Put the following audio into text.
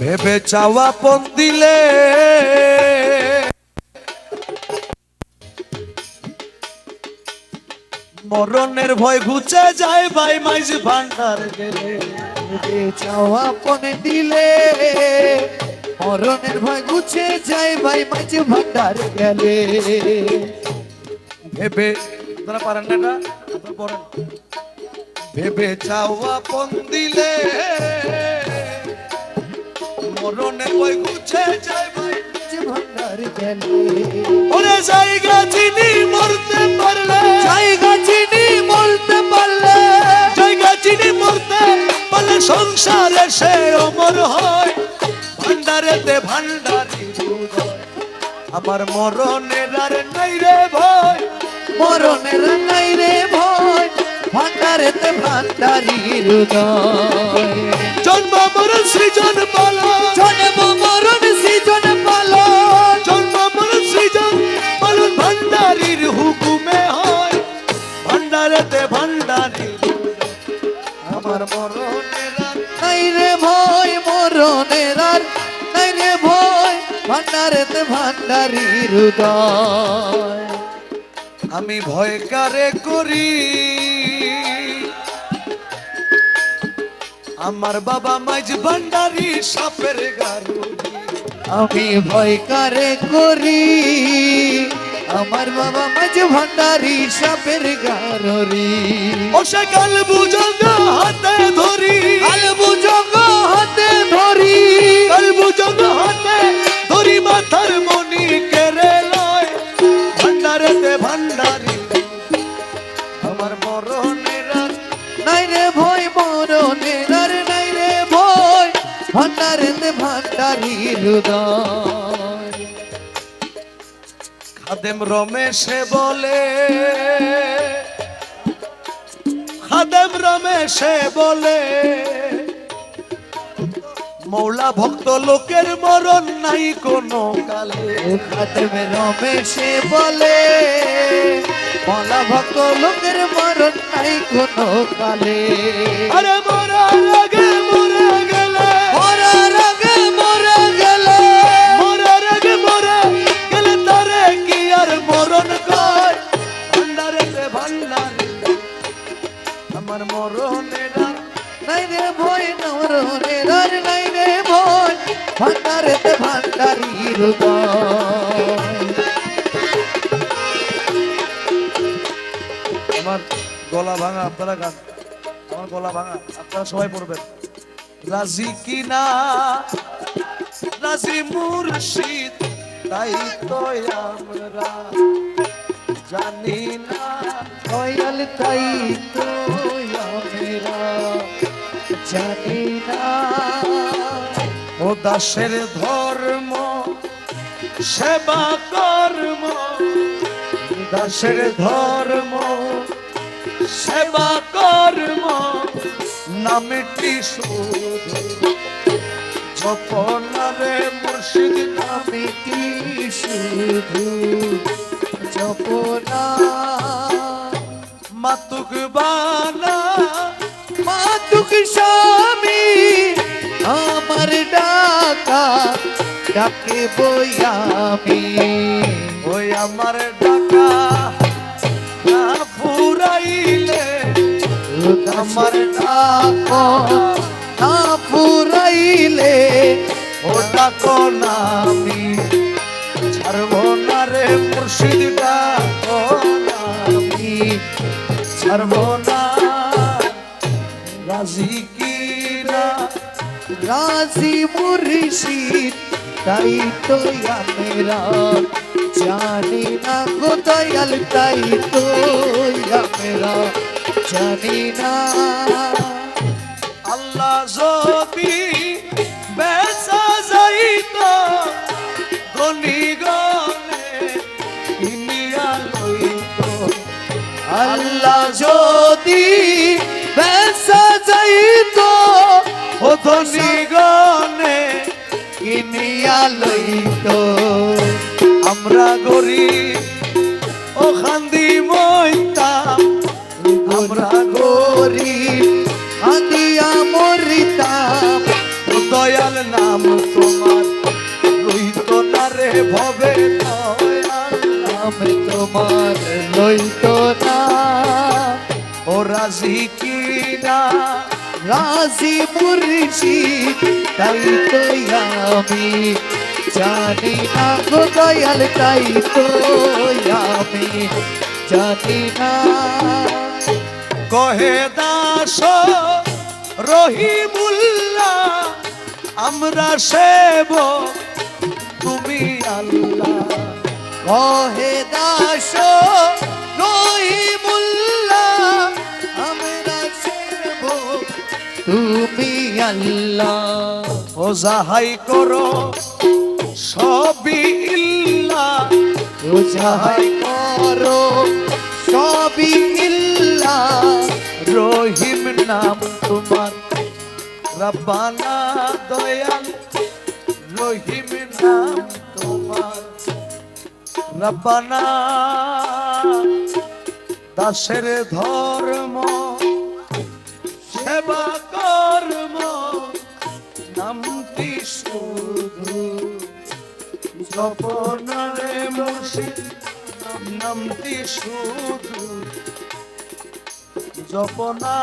ভেবে চাওয়া পন দিলে। মরণের ভয় ঘুচে যায় ভাই মাইজ ভান্ডার গেলে। ভেবে চাওয়া পনে দিলে। মরণের ভয় গুছে যায় ভাই মাঝে ভান্ডার গেলে। ভেবে, আপনারা পারেন না এটা? ভেবে চাওয়া পন দিলে। মরণের ভয় ঘুচে যায় ভাই? মাঝে ভান্ডার গেলে। ওরে জায়গা চিনি মরতে পারলে। জায়গা চিনি বলতে পারলে। জায়গা চিনি মরতে পারলে সংসারে সে অমর হয়। ভান্ডারেতে ভান্ডারি আমার মরণের আর নাই রে ভয়। মরণের নাই রে ভয়। ভান্ডারেতে ভান্ডারি হৃদয় জন্ম মরণ সৃজন পালা আমার মরণের নাই রে ভয়, মরণের আর। নাই রে ভয় ভান্ডারেতে ভান্ডারি হৃদয় আমি ভয় কারে করি? আমার বাবা মাঝ ভান্ডারি সাপের গারু আমি ভয় কারে করি? আমার বাবা মাঝে ভান্ডারি সাপের গাররি। ও সে কাল বুঝঙ্গ হাতে ধরি। আলবু জগ হাতে ধরি। কাল বুঝঙ্গ হাতে ধরি মাথার মনি কেড়ে লয়। ভান্ডারেতে ভান্ডারি। আমার মরণের নাই রে ভয় মরণের নাই রে ভয়। ভান্ডারেতে ভান্ডারি হৃদয় খাদেম রমেশে বলে, খাদেম রমেশে বলে, মৌলা ভক্ত লোকের মরণ নাই কোনো কালে। খাতমে রমেশে বলে, মলা ভক্ত লোকের মরণ নাই কোনো কালে। আরে মরার আগে মরে আমার গলা ভাঙা, আপনারা গান, আমার গলা ভাঙা, আপনারা সবাই পড়বেন। রাজি কিনা? রাজি মুর্শিদ, তাই তো আমরা জানি না। দয়াল, তাই তো মেরা ও দাসের ধর্ম, সেবা কর্ম। দাসের ধর্ম, সেবা কর্ম। নামটি শুধু জপনারে মুর্শিদ, নাম আমি কি শুধু জপনা, মাতুক বানা মাতুক স্বামী, আমার ডাকা ডাকে বইয়ামি ওই আমার ডাকা না আমার ডাক না ফুরাইলে, ও ডাকো না আমি। না রে মুর্শিদ, ডাকো না আমি। না রাজি মুর্শিদ, তাই তো আমরা জানি না গো দয়াল, তাই তো আমরা জানি না। আল্লাহ যদি ধনী গনে কিনিয়া লইত। আমরা গরিব ও খান্দি মইতাম আমরা গরিব আদিয়া মরিতাম দয়াল নাম তোমার রইত না রে ভবে দয়াল নাম তোমার লইত না। ও রাজি কি না রাজি মুর্শি তাই তো আমি জানি না গো দয়াল তাই তো আমি জানি না। কহে দাস রহিমুল্লাহ আমরা সেব তুমি আল্লাহ। কহে দাস তুমি আল্লাহ। ও যাহাই করো, সবই ইল্লা বুঝাই করো, সবই ইল্লা রহিম নাম তোমার, রব্বানা দয়াল। রহিম নাম তোমার, রব্বানা। দাসের ধর্ম জপনারে মুর্শিদ নামটি শুধু জপনা।